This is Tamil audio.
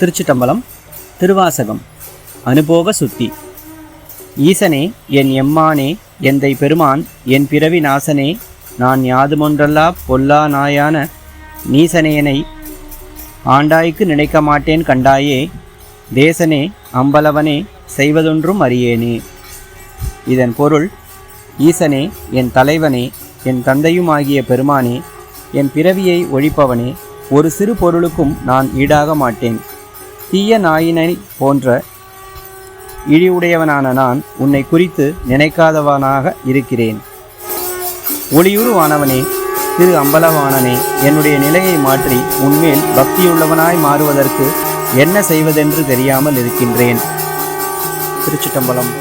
திருச்சிட்டம்பலம் திருவாசகம் அனுபோக சுத்தி. ஈசனே என் எம்மானே எந்தை பெருமான் என் பிறவி நாசனே நான் யாதுமொன்றல்லா பொல்லா நாயான நீசனேனை ஆண்டாய்க்கு நினைக்க மாட்டேன் கண்டாயே தேசனே அம்பலவனே செய்வதொன்றும் அறியேனே. இதன் பொருள் ஈசனே என் தலைவனே என் தந்தையுமாகிய பெருமானே என் பிறவியை ஒழிப்பவனே ஒரு சிறு பொருளுக்கும் நான் ஈடாக மாட்டேன். தீய நாயினை போன்ற இழிவுடையவனான நான் உன்னை குறித்து நினைக்காதவனாக இருக்கிறேன். ஒளியுருவானவனே திரு அம்பலவாணனே என்னுடைய நிலையை மாற்றி உன்மேல் பக்தியுள்ளவனாய் மாறுவதற்கு என்ன செய்வதென்று தெரியாமல் இருக்கின்றேன். திருச்சிட்டம்பலம்.